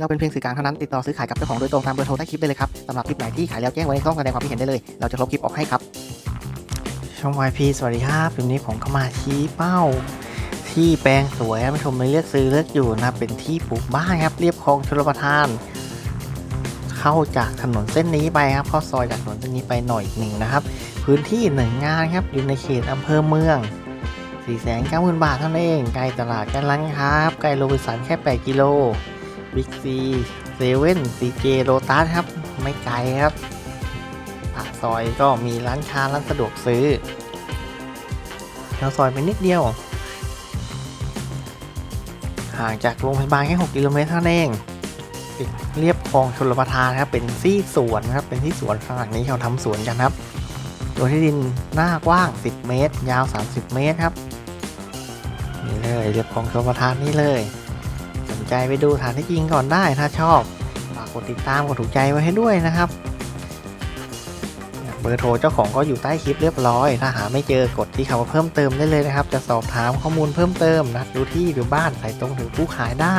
เราเป็นเพียงสื่อกลางเท่านั้นติดต่อซื้อขายกับเจ้าของโดยตรงตามเบอร์โทรใต้คลิปได้เลยครับสำหรับคลิปไหนที่ขายแล้วแจ้งไว้ในช่องแสดงความคิดเห็นได้เลย เราจะลบคลิปออกให้ครับช่อง YP สวัสดีครับคลิปนี้ผมก็มาชี้เป้า ที่แปลงสวยครับผู้ชมไม่เลือกซื้อเลือกอยู่นะเป็นที่ปลูกบ้านครับเรียบคลองชลประทาน เข้าจากถนนเส้นนี้ไปครับเข้าซอยจากถนนเส้นนี้ไปหน่อยหนึ่งนะครับ พื้นที่หนึ่งงานครับอยู่ในเขตอำเภอเมือง4 9 0 0 0 0 บาทเท่านั้นเอง ใกล้ตลาดใกล้ร้านค้าครับใกล้โรบินสันแค่ 8 กิโล บิ๊กซีเซเว่นซีเจโรตัสครับ ไม่ไกลครับปากซอยก็มีร้านค้าร้านสะดวกซื้อเราซอยไปนิดเดียว ห่างจากโรงพยาบาลแค่ 6 กิโลเมตรเท่านั้นเองติดเรียบคลองชลประทานครับ เป็นที่สวนครับ เป็นที่สวนฝั่งนี้เขาทำสวนกันครับ ตัวที่ดินหน้ากว้าง 10 เมตร ยาว 30 เมตรครับ นี่เลยเรียบคลองชลประทานนี่เลย ใจไปดูฐานที่จริงก่อนได้ถ้าชอบฝากกดติดตามกดถูกใจไว้ให้ด้วยนะครับ เบอร์โทรเจ้าของก็อยู่ใต้คลิปเรียบร้อย ถ้าหาไม่เจอกดที่คำว่าเพิ่มเติมได้เลยนะครับ จะสอบถามข้อมูลเพิ่มเติมนะดูที่ดูบ้านใส่ตรงถึงผู้ขายได้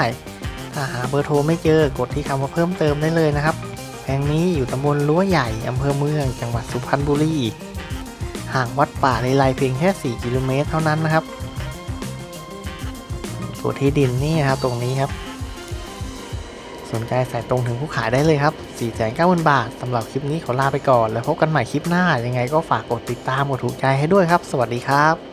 ถ้าหาเบอร์โทรไม่เจอกดที่คำว่าเพิ่มเติมได้เลยนะครับแห่งนี้อยู่ตำบลรั้วใหญ่อำเภอเมือง จังหวัดสุพรรณบุรีห่างวัดป่าเลไลเพียงแค่ 4 กิโลเมตรเท่านั้นนะครับ ส่วนที่ดินนี่ครับตรงนี้ครับสนใจใส่ตรงถึงผู้ขายได้เลยครับ 4 9 0 0 0 บาทสำหรับคลิปนี้ขอลาไปก่อน แล้วพบกันใหม่คลิปหน้า ยังไงก็ฝากกดติดตามกดถูกใจให้ด้วยครับ สวัสดีครับ